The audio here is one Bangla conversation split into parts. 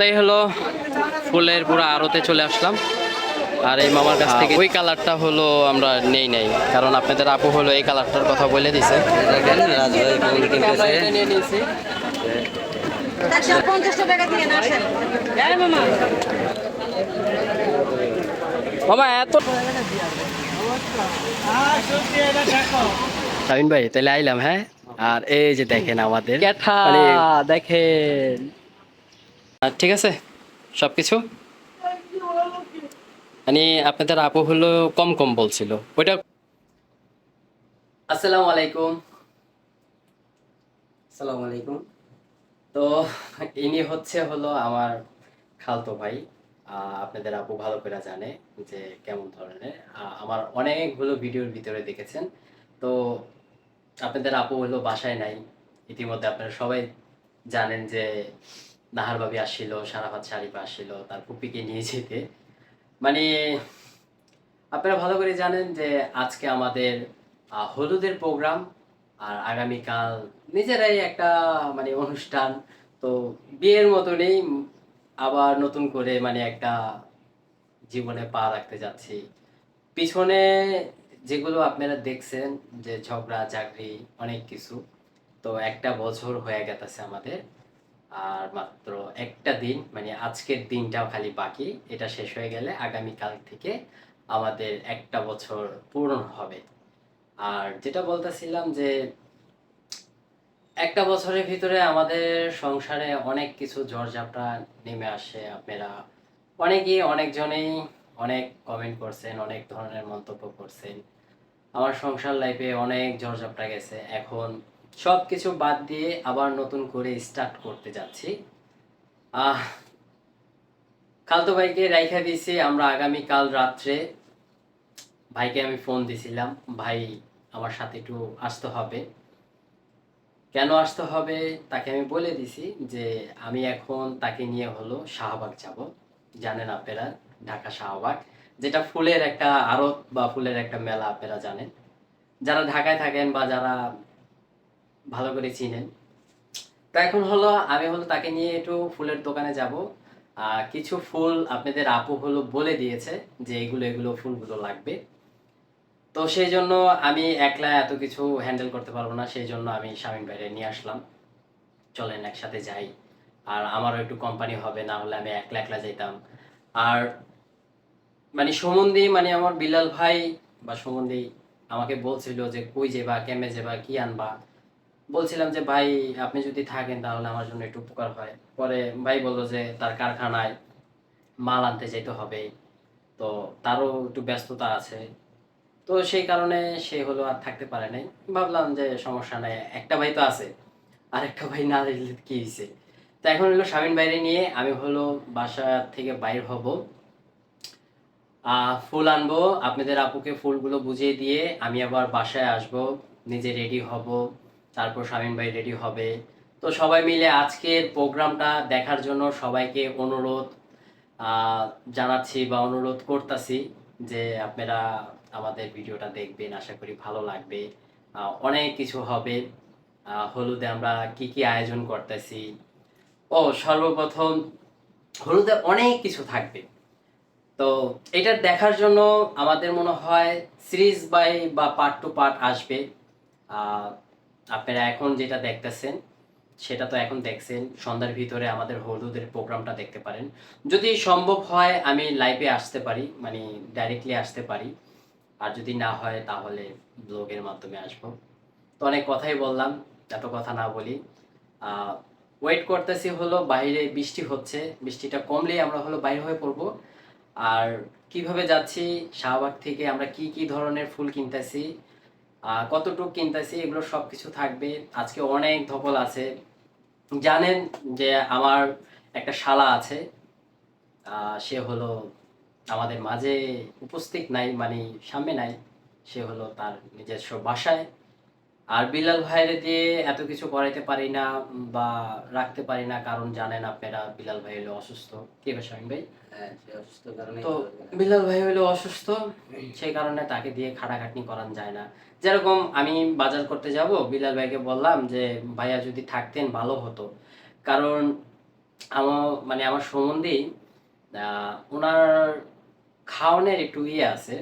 তাই হলো ফুলের পুরো আড়তে চলে আসলাম। আর এই মামার কাছ থেকে ওই কালারটা হলো আমরা নেই নাই কারণ আপনাদের আপু হলো এই কালারটার কথা বলে দিছে। মামা। এত শামিন ভাই তাহলে আইলাম হ্যাঁ? আর এই যে দেখেন আমাদের দেখেন। আর ঠিক আছে সব কিছু মানে আপনাদের আপু হলো কম কম বলছিল। ওইটা আসসালামু আলাইকুম। আসসালামু আলাইকুম। তো ইনি হচ্ছে হলো আমার খালতো ভাই। আপনাদের আপু ভালো করে জানে যে কেমন ধরনের। আমার অনেকগুলো ভিডিওর ভিতরে দেখেছেন। তো আপনাদের আপু হলো বাসায় নাই। ইতিমধ্যে আপনারা সবাই জানেন যে নাহার ভাবি আসছিল সারাফাত শারিফা আসছিল তার পুপিকে নিয়ে যেতে। মানে আপনারা ভালো করে জানেন যে আজকে আমাদের হলুদের প্রোগ্রাম আর আগামীকাল নিজেরাই একটা মানে অনুষ্ঠান। তো বিয়ের মতনই আবার নতুন করে মানে একটা জীবনে পা রাখতে যাচ্ছি। পিছনে যেগুলো আপনারা দেখছেন যে ঝগড়া চাকরি অনেক কিছু, তো একটা বছর হয়ে গেছে আমাদের। আর মাত্র একটা দিন মানে আজকের দিনটাও খালি বাকি, এটা শেষ হয়ে গেলে আগামীকাল থেকে আমাদের একটা বছর পূরণ হবে। আর যেটা বলতেছিলাম যে, একটা বছরের ভিতরে আমাদের সংসারে অনেক কিছু ঝড়ঝাপটা নেমে আসে, আপনারা অনেকেই অনেকজনেই অনেক কমেন্ট করছেন, অনেক ধরনের মন্তব্য করছেন। আমার সংসার লাইফে অনেক ঝড়ঝাপটা গেছে, এখন সব কিছু বাদ দিয়ে আবার নতুন করে স্টার্ট করতে যাচ্ছি। আহ খালতো ভাইকে রাইখা দিয়েছি, আমরা আগামী কাল রাত্রে ভাইকে আমি ফোন দিছিলাম, ভাই আমার সাথে একটু আসতে হবে। কেন আসতে হবে? তাকে আমি বলে দিছি যে আমি এখন তাকে নিয়ে হলো শাহবাগ যাব। জানেন আপনারা, ঢাকা শাহবাগ, যেটা ফুলের একটা আড়ত বা ফুলের একটা মেলা আপনারা জানেন। যারা ঢাকায় থাকেন বা যারা ভালো করে চিনেন। তা এখন হলো, আমি হলো তাকে নিয়ে একটু ফুলের দোকানে যাব। কিছু ফুল আপনাদের আপু হলো বলে দিয়েছে যে এগুলো এগুলো ফুলগুলো লাগবে। তো সেই জন্য আমি একলা এত কিছু হ্যান্ডেল করতে পারব না, সেই জন্য আমি স্বামীর বাইরে নিয়ে আসলাম। চলেন একসাথে যাই। আর আমারও একটু কোম্পানি হবে, না হলে আমি একলা একলা যেতাম আর মানে সুমন্দি মানে আমার বিলাল ভাই বা সুমন্দি আমাকে বলছিল যে কই যেবা কেমে যেবা কি আনবা? বলছিলাম যে, ভাই, আপনি যদি থাকেন তাহলে আমার জন্য একটু উপকার হয়। পরে ভাই বলল যে, তার কারখানায় মাল আনতে যেতে হবে। তো তারও একটু ব্যস্ততা আছে। তো সেই কারণে সে হলো আর থাকতে পারে নাই। ভাবলাম যে, সমস্যা নাই। একটা ভাই তো আছে। আর একটা ভাই না দিলে কি হয়েছে তো এখন হলো স্বামীর বাইরে নিয়ে আমি হলো বাসা থেকে বাইর হব। ফুল আনব। আপনাদের আপুকে ফুলগুলো বুঝিয়ে দিয়ে আমি আবার বাসায় আসব। নিজে রেডি হব। তারপর স্বামীন ভাই রেডি হবে। তো সবাই মিলে আজকের প্রোগ্রামটা দেখার জন্য সবাইকে অনুরোধ জানাচ্ছি বা অনুরোধ করতেছি যে আপনারা আমাদের ভিডিওটা দেখবেন, আশা করি ভালো লাগবে। অনেক কিছু হবে। হলুদে আমরা কি কি আয়োজন করতেছি। ও, সর্বপ্রথম হলুদে অনেক কিছু থাকবে। তো এটা দেখার জন্য আমাদের মনে হয় সিরিজ বাই বা পার্ট টু পার্ট আসবে। আপনারা এখন যেটা দেখতেছেন, সেটা তো এখন দেখছেন, সন্ধ্যার ভিতরে আমাদের হলুদের প্রোগ্রামটা দেখতে পারেন। যদি সম্ভব হয়, আমি লাইভে আসতে পারি মানে ডাইরেক্টলি আসতে পারি। আর যদি না হয়, তাহলে ব্লগের মাধ্যমে আসব। তো অনেক কথাই বললাম, এত কথা না বলি। ওয়েট করতেছি হলো, বাইরে বৃষ্টি হচ্ছে। বৃষ্টিটা কমলেই আমরা হলো বাইরে হয়ে পড়ব। আর কীভাবে যাচ্ছি, শাহবাগ থেকে আমরা কি কি ধরনের ফুল কিনতেছি কতটুকু কিনতেছি, এগুলো সব কিছু থাকবে। আজকে অনেক ধকল আছে। জানেন যে আমার একটা শালা আছে সে হলো আমাদের মাঝে উপস্থিত নাই মানে সামনে নাই। সে হলো তার নিজস্ব বাসায়। আর বিলাল ভাইয়ের দিয়ে এত কিছু করাইতে পারি না বা রাখতে পারি না কারণ জানেন আপনারা বিলাল ভাই হলো অসুস্থ। কি ভাই হ্যাঁ অসুস্থ কারণে তো বিলাল ভাই। হলো অসুস্থ সেই কারণে তাকে দিয়ে খাটাখাটনি করান যায় না। যেরকম আমি বাজার করতে যাব বিলাল ভাইকে বললাম যে ভাইয়া যদি থাকতেন ভালো হতো। কারণ আমার মানে আমার সম্বন্ধেই আহ, ওনার খাওয়ানোর একটু ইয়ে আছে।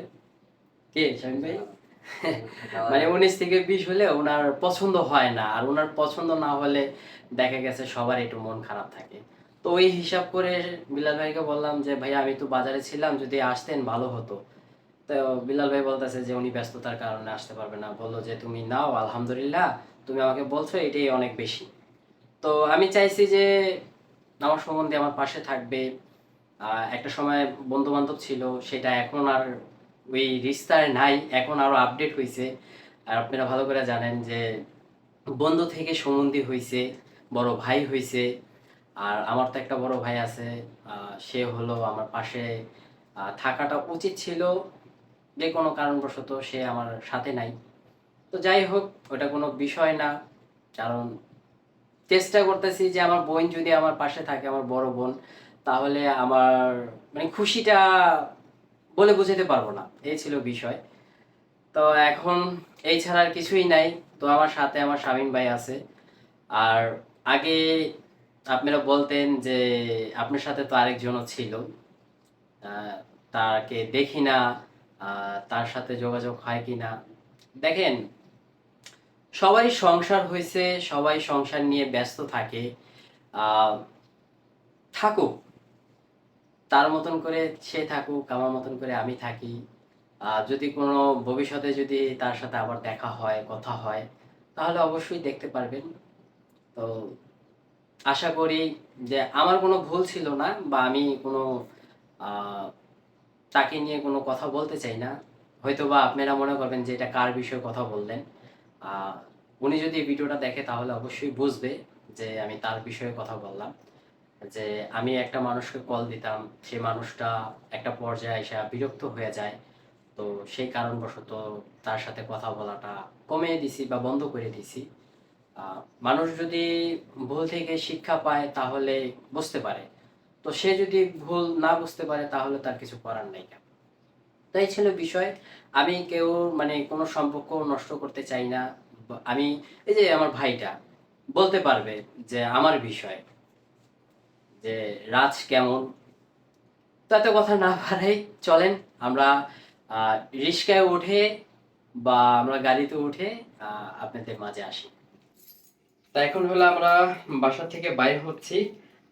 কে শামিম ভাই? মানে উনিশ থেকে বিশ হলে ওনার পছন্দ হয় না, আর ওনার পছন্দ না হলে দেখা গেছে সবার একটু মন খারাপ থাকে। তো ওই হিসাব করে বিলাল ভাইকে বললাম যে, ভাই, আমি তো বাজারে ছিলাম, যদি আসতেন ভালো হতো। তো বিলাল ভাই বলতেছে যে, উনি ব্যস্ততার কারণে আসতে পারবে না। বলল যে, তুমি নাও, আলহামদুলিল্লাহ, তুমি আমাকে বলছো, এটাই অনেক বেশি। তো আমি চাইছি যে, আমার সম্বন্ধে আমার পাশে থাকবে। একটা সময় বন্ধু বান্ধব ছিল, সেটা এখন আর ওই রিস্তার নাই, এখন আরও আপডেট হয়েছে আর আপনারা ভালো করে জানেন যে বন্ধু থেকে সম্বন্ধী হয়েছে বড় ভাই হয়েছে আর আমার তো একটা বড় ভাই আছে সে হলো আমার পাশে থাকাটা উচিত ছিল যে কোনো কারণবশত সে আমার সাথে নাই। তো যাই হোক, ওটা কোনো বিষয় না। কারণ চেষ্টা করতেছি যে আমার বোন যদি আমার পাশে থাকে, আমার বড় বোন, তাহলে আমার মানে খুশিটা বলে বোঝাতে পারব না। এই ছিল বিষয়। তো এখন এই ছাড়া আর কিছুই নাই। তো আমার সাথে আমার স্বামীন ভাই আছে। আর আগে আপনারা বলতেন যে আপনার সাথে তো আরেকজনও ছিল। তাকে দেখি না তার সাথে যোগাযোগ হয় কি না। দেখেন, সবাই সংসার হয়েছে সবাই সংসার নিয়ে ব্যস্ত থাকে। থাকুক। তার মতন করে সে থাকুক, আমার মতন করে আমি থাকি। যদি কোনো ভবিষ্যতে যদি তার সাথে আবার দেখা হয়, কথা হয়, তাহলে অবশ্যই দেখতে পারবেন। তো আশা করি যে আমার কোনো ভুল ছিল না বা আমি কোনো তাকে নিয়ে কোনো কথা বলতে চাই না। হয়তো বা আপনারা মনে করবেন যে এটা কার বিষয়ে কথা বললেন। উনি যদি ভিডিওটা দেখে তাহলে অবশ্যই বুঝবে যে আমি তার বিষয়ে কথা বললাম। যে আমি একটা মানুষকে কল দিতাম, সে মানুষটা একটা পর্যায়ে এসে বিরক্ত হয়ে যায়। তো সেই কারণবশত তার সাথে কথা বলাটা কমিয়ে দিছি বা বন্ধ করে দিছি। মানুষ যদি ভুল থেকে শিক্ষা পায় তাহলে বুঝতে পারে। তো সে যদি ভুল না বুঝতে পারে তাহলে তার কিছু করার নাই কেন? তাই ছিল বিষয়। আমি কেউ মানে কোনো সম্পর্ক নষ্ট করতে চাই না। আমি, এই যে আমার ভাইটা, বলতে পারবে যে আমার বিষয়। যে রাজ কেমন? তাতে কথা না পারাই চলেন আমরা রিস্কায় উঠে বা আমরা গাড়িতে উঠে আপনাদের মাঝে আসি। তা এখন হলো আমরা বাসা থেকে বাইর হচ্ছি।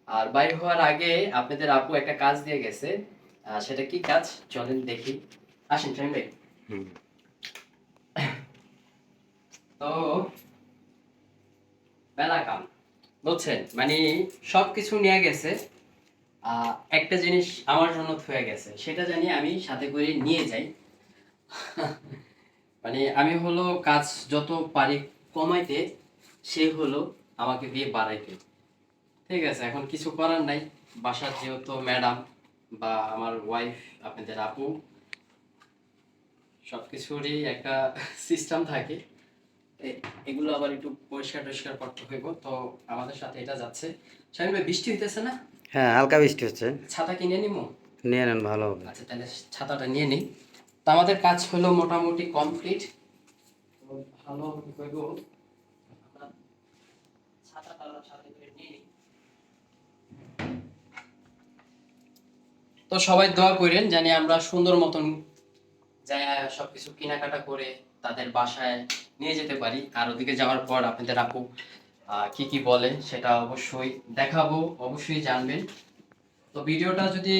আর বাইর হওয়ার আগে আপনাদের আপু একটা কাজ দিয়ে গেছে। আহ, সেটা কি কাজ? চলেন দেখি। আসেন শামিম ভাই। তো বেলা কাম বুঝছেন? মানে সবকিছু নিয়ে গেছে একটা জিনিস আমার জন্য থয়ে গেছে, সেটা জানি আমি সাথে করে নিয়ে যাই। মানে আমি হলো কাজ যত পারি কমাইতে, সে হলো আমাকে দিয়ে বাড়াইতে। ঠিক আছে, এখন কিছু করার নাই। বাসার যেহেতু ম্যাডাম বা আমার ওয়াইফ, আপনাদের আপু, সবকিছুরই একটা সিস্টেম থাকে। এগুলো আবার একটু পরিষ্কার টরিষ্কার করতে হইব। তো আমাদের সাথে এটা যাচ্ছে। ভাই বৃষ্টি হইতেছে না? হ্যাঁ হালকা বৃষ্টি হচ্ছে। ছাতা কিনে নিমু? নিয়ে নেন ভালো হবে। আচ্ছা তাহলে ছাতাটা নিয়ে নিই। তো আমাদের কাজ হলো মোটামুটি কমপ্লিট। ভালো হইব। ছাতাটা সাথে করে নিয়ে নিই। তো সবাই দোয়া করেন জানি আমরা সুন্দর মতন যাই সবকিছু কেনাকাটা করে তাদের বাসায় নিয়ে যেতে পারি। আর ওদিকে যাওয়ার পর আপনাদের আপু কি কি বলে সেটা অবশ্যই দেখাবো, অবশ্যই জানবেন। তো ভিডিওটা যদি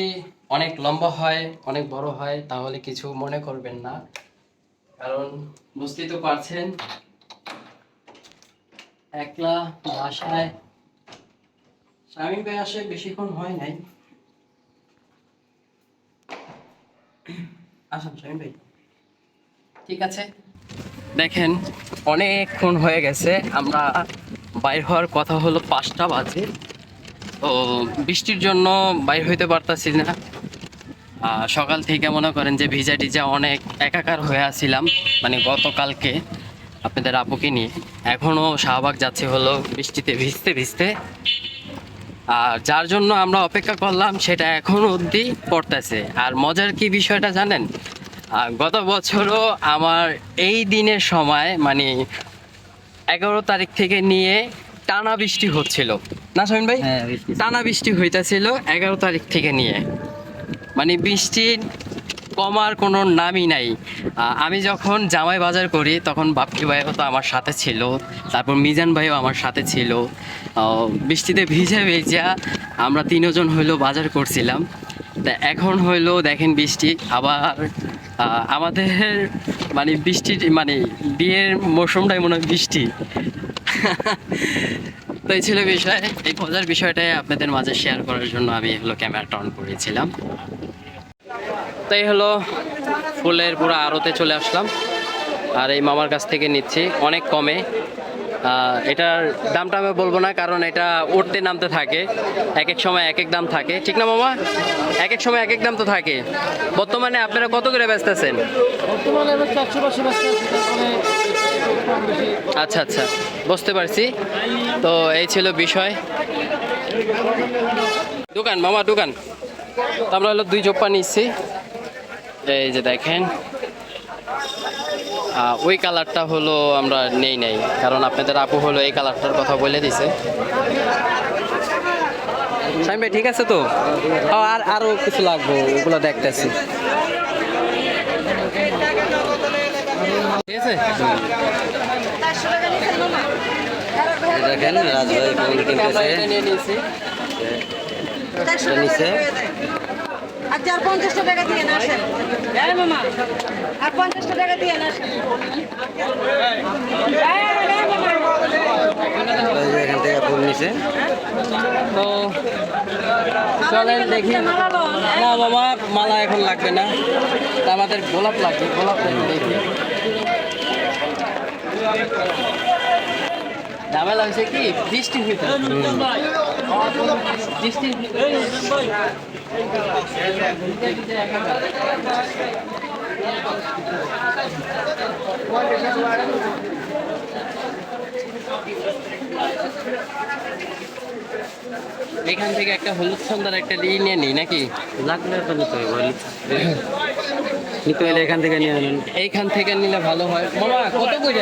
অনেক লম্বা হয়, অনেক বড় হয়, তাহলে কিছু মনে করবেন না। কারণ বুঝতেই তো পারছেন, একলা বাসায় স্বামী ভাই আসে বেশিক্ষণ হয় নাই। আসুন স্বামী ভাই। ঠিক আছে? দেখেন, অনেকক্ষণ হয়ে গেছে, আমরা বাইর হওয়ার কথা হলো পাঁচটা বাজে। তো বৃষ্টির জন্য বাইর হইতে পারতাছি না। সকাল থেকে মনে করেন যে ভিজা টিজা অনেক একাকার হয়ে আসছিলাম মানে গতকালকে আপনাদের আপুকে নিয়ে। এখনও শাহবাগ যাচ্ছে হলো বৃষ্টিতে ভিজতে ভিজতে। আর যার জন্য আমরা অপেক্ষা করলাম, সেটা এখনও অবধি পড়তেছে। আর মজার কি বিষয়টা জানেন? গত বছরও আমার এই দিনের সময় মানে এগারো তারিখ থেকে নিয়ে টানা বৃষ্টি হচ্ছিল। না শামিন ভাই? হ্যাঁ। টানা বৃষ্টি হইতেছিল এগারো তারিখ থেকে নিয়ে। মানে বৃষ্টির কমার কোনো নামই নাই। আমি যখন জামাই বাজার করি তখন বাপ্পি ভাইও তো আমার সাথে ছিল। তারপর মিজান ভাইও আমার সাথে ছিল। বৃষ্টিতে ভিজে ভিজা আমরা তিনজন হইল বাজার করছিলাম। তা এখন হইল দেখেন বৃষ্টি আবার আমাদের মানে বৃষ্টি মানে বিয়ের মৌসুমটাই মনে হয় বৃষ্টি। তো এই ছিল বিষয়। এই মজার বিষয়টাই আপনাদের মাঝে শেয়ার করার জন্য আমি হলো ক্যামেরাটা অন করেছিলাম। তো এই হলো ফুলের পুরো আড়তে চলে আসলাম। আর এই মামার কাছ থেকে নিচ্ছি। অনেক কমে। এটার দামটা আমি বলব না কারণ এটা উঠতে নামতে থাকে। এক এক সময় এক এক দাম থাকে। ঠিক না মামা? এক এক সময় এক এক দাম তো থাকে। বর্তমানে আপনারা কত করে বেশি আচ্ছা আচ্ছা। বুঝতে পারছি। তো এই ছিল বিষয়। দোকান মামা দোকান। তো আমরা হলো দুই চোপ্পা নিচ্ছি। এই যে দেখেন। ওই কালারটা হলো আমরা নেই নাই কারণ আপনাদের আপু হলো এই কালারটার কথা বলে দিছে। সাইম ভাই ঠিক আছে তো? ও, আর আরও কিছু লাগবে ওগুলো দেখতেছি। ঠিক আছে? দেখেন রাজভাই ফোন কিনতেছে? নিচে? আর পঞ্চাশটা টাকা দিয়ে না আসেন। হ্যাঁ মামা আর পঞ্চাশটা টাকা দিয়ে না আসেন। এখান থেকে ফুল নিছে। তো চলেন দেখি। না বাবা মালা এখন লাগবে না। তা আমাদের গোলাপ লাগবে গোলাপ দেখি। ঝামেলা হয়েছে কি? বৃষ্টি হইতে বৃষ্টি এখান থেকে একটা হলুদ সন্ধ্যার একটা ই নিয়ে নিই নাকি? লাগলে তো নিতে হবে বলি। নিতে হলে এখান থেকে নিয়ে নেন। এইখান থেকে নিলে ভালো হয়। মামা কত করে?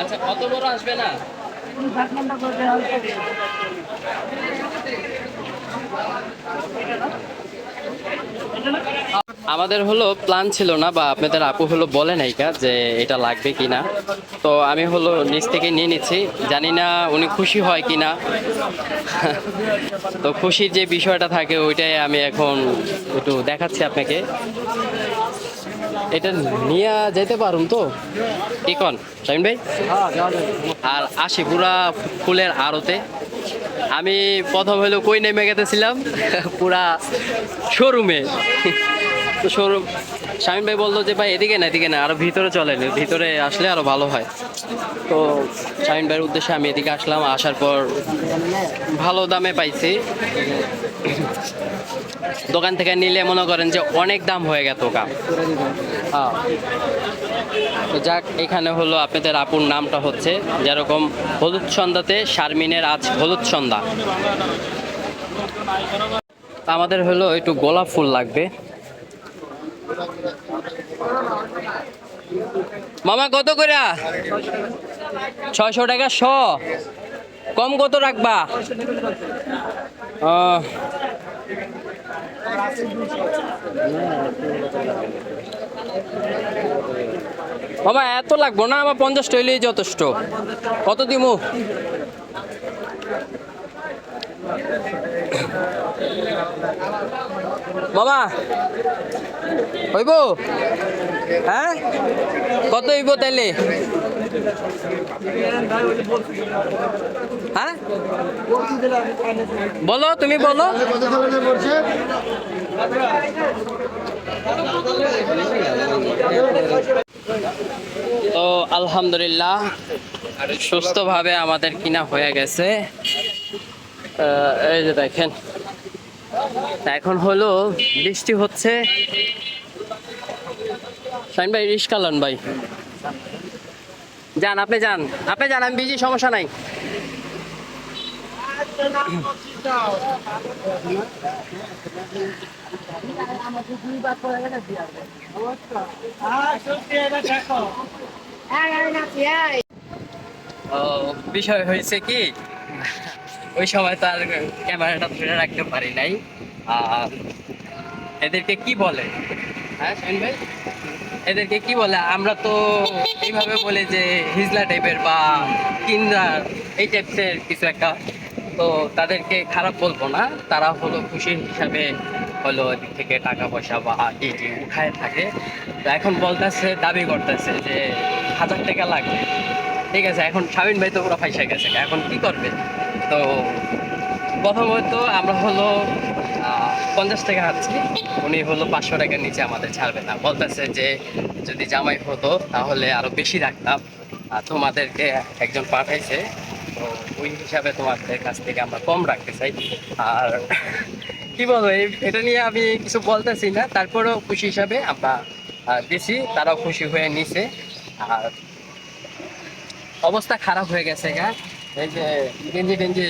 আচ্ছা কত বড় আসবে না? আমাদের হলো প্ল্যান ছিল না বা আপনাদের আপু হলো বলে নাইকা যে এটা লাগবে কিনা। তো আমি হলো নিচ থেকে নিয়ে নিচ্ছি। জানি না উনি খুশি হয় কিনা। তো খুশির যে বিষয়টা থাকে ওইটাই আমি এখন একটু দেখাচ্ছি আপনাকে। এটা নিয়ে যেতে পারুন তো? কি কন? শামিন ভাই? আর আসি পুরা ফুলের আড়তে। আমি প্রথম হলো কই নেমে গেতেছিলাম? পুরা শোরুমে। তো শোরুম শামিন ভাই বলল যে, ভাই, এদিকে না এদিকে না, আরও ভিতরে চলেন, ভিতরে আসলে আরও ভালো হয়। তো শামিন ভাইয়ের উদ্দেশ্যে আমি এদিকে আসলাম, আসার পর ভালো দামে পাইছি। দোকান থেকে নিলে মনে করেন যে অনেক দাম হয়ে গেত কাম তো যাক, এখানে হলো আপনাদের আপুর নামটা হচ্ছে, যেরকম হলুদ সন্ধ্যাতে শারমিনের আজ হলুদ সন্ধ্যা। আমাদের হলো একটু গোলাপ ফুল লাগবে। মামা, কত করে ছয়শো টাকা শ। কম কত রাখবা? মামা এত লাগবো না আমার পঞ্চাশ টইলেই যথেষ্ট। কত দিমু? বাবা, হইব? হ্যাঁ? কত হইব তাইলে? হ্যাঁ? বলো, তুমি বলো। তো আলহামদুলিল্লাহ, সুস্থভাবে আমাদের কিনা হয়ে গেছে। এই যে দেখেন। এখন হলো বৃষ্টি হচ্ছে। শাইন ভাই, রিস্কা লন ভাই। যান, আপনি যান। আপনি যান, আমি বিজি, সমস্যা নাই। বিষয় হয়েছে কি, ওই সময় তার ক্যামেরাটা ধরে রাখতে পারি নাই। এদেরকে কি বলে? হ্যাঁ ভাই? এদেরকে কি বলে? আমরা তো এইভাবে বলি যে হিজলা টাইপের বা কিন্দার এই টাইপসের কিছু একটা। তো তাদেরকে খারাপ বলব না। তারা হলো খুশির হিসাবে হলো এদিক থেকে টাকা পয়সা বা যে উঠায় থাকে। তো এখন বলতেছে, দাবি করতেছে যে হাজার টাকা লাগবে। ঠিক আছে, এখন শামিন ভাই তো পুরো ফাইসা গেছে। এখন কি করবে? তো প্রথমত আমরা হলো পঞ্চাশ টাকা আছি উনি হলো পাঁচশো টাকার নিচে আমাদের ছাড়বে না। বলতেছে যে, যদি জামাই হতো, তাহলে আরও বেশি রাখতাম। আর তোমাদেরকে একজন পাঠাইছে। তো ওই হিসাবে তোমাদের কাছ থেকে আমরা কম রাখতে চাই। আর কি বলব এটা নিয়ে আমি কিছু বলতেছি না। তারপরেও খুশি হিসাবে আমরা দিছি। তারাও খুশি হয়ে নিছে। আর অবস্থা খারাপ হয়ে গেছে গা। এই যে গেঞ্জি টেঞ্জি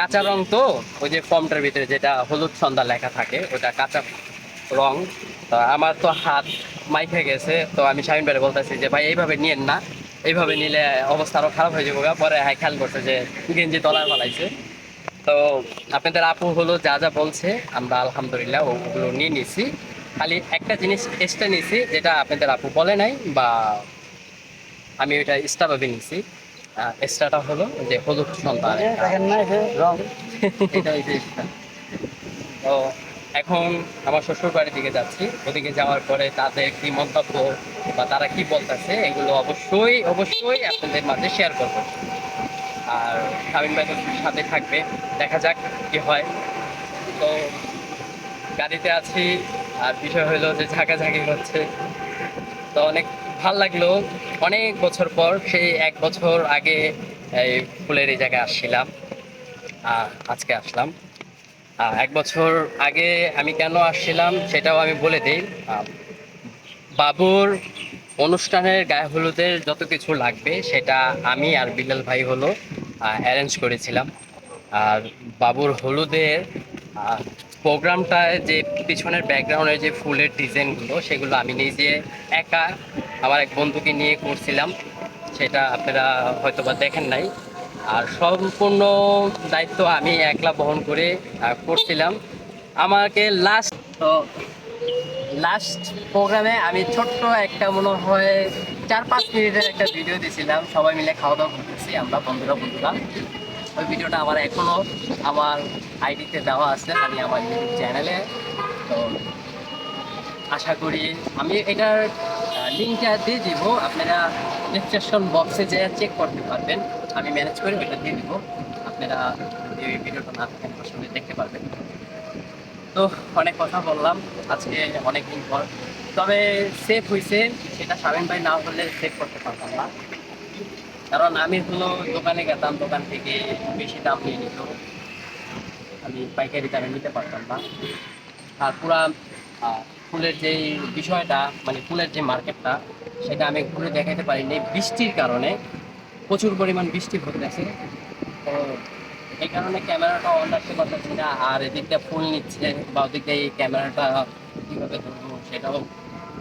কাঁচা রং তো, ওই যে ফর্মটার ভিতরে যেটা হলুদ সন্ধ্যা লেখা থাকে, ওটা কাঁচা রং। তো আমার তো হাত মাইকে গেছে, তো আমি শাহিন ভাই বলতেছি যে, ভাই, এইভাবে নিয়েন না। এইভাবে নিলে অবস্থা আরও খারাপ হয়ে যাবে। পরে হাই খেয়াল করছে যে, গেঞ্জি তলায় ফলাইছে। তো আপনাদের আপু হলো যা যা বলছে, আমরা আলহামদুলিল্লাহ ওগুলো নিয়ে নিছি। খালি একটা জিনিস এক্সট্রা নিছি, যেটা আপনাদের আপু বলে নাই বা আমি ওইটা ভাবে নিছি। এক্সট্রাটা হলো যে হলুদ সন্ধ্যা দেখেন না যে রং এটা হইছে তো এখন আমার শ্বশুর বাড়ির দিকে যাচ্ছি। ওদিকে যাওয়ার পরে তাদের কি মন্তব্য বা তারা কি বলতেছে, এগুলো অবশ্যই অবশ্যই আপনাদের মাঝে শেয়ার করব। আর শামিন ভাই তো সাথে থাকবে। দেখা যাক কি হয়। তো গাড়িতে আছি, আর বিষয় হলো যে ঝাঁকাঝাঁকি হচ্ছে। তো অনেক ভালো লাগল। অনেক বছর পর, সেই এক বছর আগে এই ফুলের এই জায়গায় আসছিলাম আজকে আসলাম। এক বছর আগে আমি কেন আসছিলাম সেটাও আমি বলে দিই। বাবুর অনুষ্ঠানের গায়ে হলুদের যত কিছু লাগবে সেটা আমি আর বিলাল ভাই হলো অ্যারেঞ্জ করেছিলাম। আর বাবুর হলুদের প্রোগ্রামটায় যে পিছনের ব্যাকগ্রাউন্ডের যে ফুলের ডিজাইনগুলো সেগুলো আমি নিজে একা আমার এক বন্ধুকে নিয়ে করছিলাম সেটা আপনারা হয়তো বা দেখেন নাই। আর সম্পূর্ণ দায়িত্ব আমি একলা বহন করে করছিলাম। আমাকে লাস্ট তো লাস্ট প্রোগ্রামে আমি ছোট্ট একটা মনে হয় চার পাঁচ মিনিটের একটা ভিডিও দিয়েছিলাম সবাই মিলে খাওয়া দাওয়া করতেছি, আমরা বন্ধুরা বন্ধুরা। ওই ভিডিওটা আমার এখনও আমার আইডিতে দেওয়া আছে আমি আমার ইউটিউব চ্যানেলে তো আশা করি আমি এটার লিঙ্কটা দিয়ে দিব। আপনারা ডিসক্রিপশন বক্সে যে চেক করতে পারবেন। আমি ম্যানেজ করে ওইটা দিয়ে দিব। আপনারা এই ভিডিওটা না থাকেন আসলে দেখতে পারবেন। তো অনেক কথা বললাম। আজকে অনেক দিন পর। তবে সেফ হয়েছে সেটা শামিম ভাই না হলে সেভ করতে পারতাম না। কারণ আমি হলো দোকানে গেতাম, দোকান থেকে বেশি দাম নিয়ে নিত। আমি পাইকারি দামে নিতে পারতাম না। আর পুরা ফুলের যে বিষয়টা মানে ফুলের যে মার্কেটটা, সেটা আমি ঘুরে দেখাতে পারিনি। বৃষ্টির কারণে প্রচুর পরিমাণ বৃষ্টি ঘটেছে। তো এই কারণে ক্যামেরাটা অন রাখতে পারতেছি না, আর এদিকটা ফুল নিচ্ছে বা ওদিক দিয়ে এই ক্যামেরাটা কীভাবে ধরবো সেটাও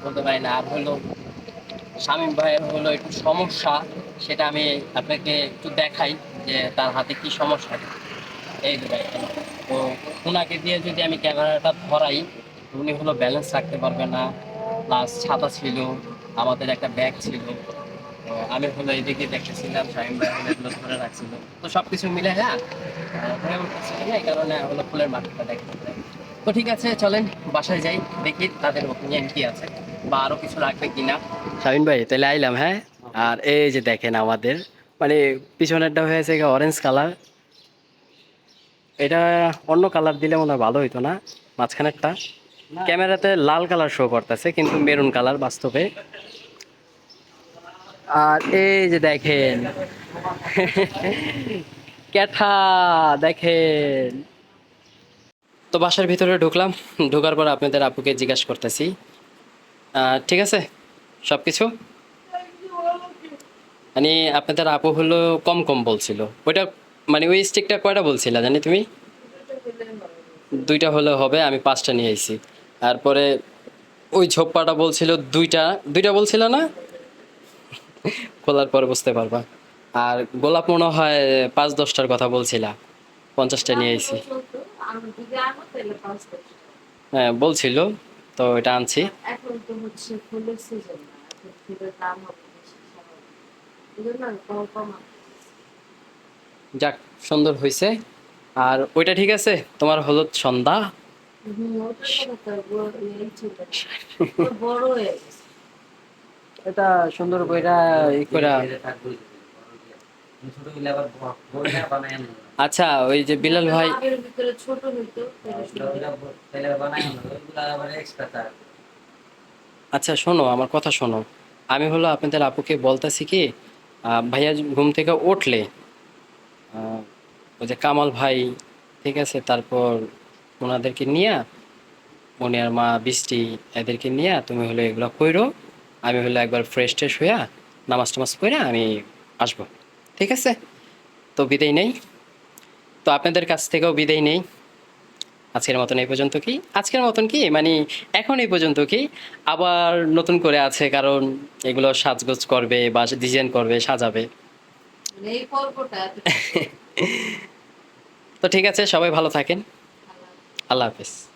বলতে পারি না। আর হলো শামীম ভাইয়ের হলো একটু সমস্যা, সেটা আমি আপনাকে একটু দেখাই যে তার হাতে কি সমস্যা। এই তো ওনাকে দিয়ে যদি আমি ক্যামেরাটা ধরাই উনি হলো ব্যালেন্স রাখতে পারবে না। প্লাস ছাতা ছিল, আমাদের একটা ব্যাগ ছিল। আমি হলো এদিকে দেখতেছিলাম হলো এগুলো ধরে রাখছিল। তো সব কিছু মিলে হ্যাঁ? হয়ে? না এই কারণে হলো ফুলের মার্কেটটা দেখতে তো ঠিক আছে, চলেন, বাসায় যাই, দেখি তাদের ওপিনিয়ন কি আছে বা আরও কিছু লাগবে কিনা। শামিন ভাই, তাহলে আইলাম হ্যাঁ? আর এই যে দেখেন আমাদের মানে পিছনেরটা হয়েছে অরেঞ্জ কালার এটা অন্য কালার দিলে মনে হয় ভালো হইতো না, মাঝখানেরটা। ক্যামেরাতে লাল কালার শো করতেছে, কিন্তু মেরুন কালার বাস্তবে। আর এই যে দেখেন ক্যাঠা দেখেন। তো বাসার ভিতরে ঢুকলাম, ঢোকার পর আপনাদের আপুকে জিজ্ঞাসা করতেছি। ঠিক আছে? সব কিছু মানে আপনাদের আপু হলো কম কম বলছিল। ওইটা মানে ওই স্টিকটা কয়টা বলছিল, জানি তুমি? দুইটা হলে হবে, আমি পাঁচটা নিয়ে আইছি। তারপরে ওই ঝোপ্পাটা বলছিল দুইটা দুইটা বলছিল না? খোলার পরে বুঝতে পারবা। আর গোলাপ মনে হয় পাঁচ দশটার কথা বলছিলা, পঞ্চাশটা নিয়ে আইছি হ্যাঁ বলছিল, তো এটা আনছি। যাক, সুন্দর হয়েছে আর ওইটা ঠিক আছে, তোমার হলুদ সন্ধ্যা। এটা সুন্দর কইরা ই কইরা আচ্ছা ওই যে বিলাল ভাই। আচ্ছা শোনো, আমার কথা শোনো আমি হলো আপনাদের আপুকে বলতেছি কি ভাইয়া ঘুম থেকে উঠলে ওই যে কামাল ভাই, ঠিক আছে, তারপর ওনাদেরকে নিয়ে উনি আর মা বৃষ্টি এদেরকে নিয়ে তুমি হলো এগুলো কইরো আমি হলো একবার ফ্রেশ ট্রেশ হইয়া নামাজ টামাজ কইরা আমি আসব। ঠিক আছে? তো বিদায় নেই। তো আপনাদের কাছ থেকেও বিদায় নেই। আজকের মতন এই পর্যন্ত কি? আজকের মতন কি? মানে এখন এই পর্যন্ত কি? আবার নতুন করে আছে কারণ এগুলো সাজগোজ করবে বা ডিজাইন করবে সাজাবে। মানে তো ঠিক আছে সবাই ভালো থাকেন। আল্লাহ হাফেজ।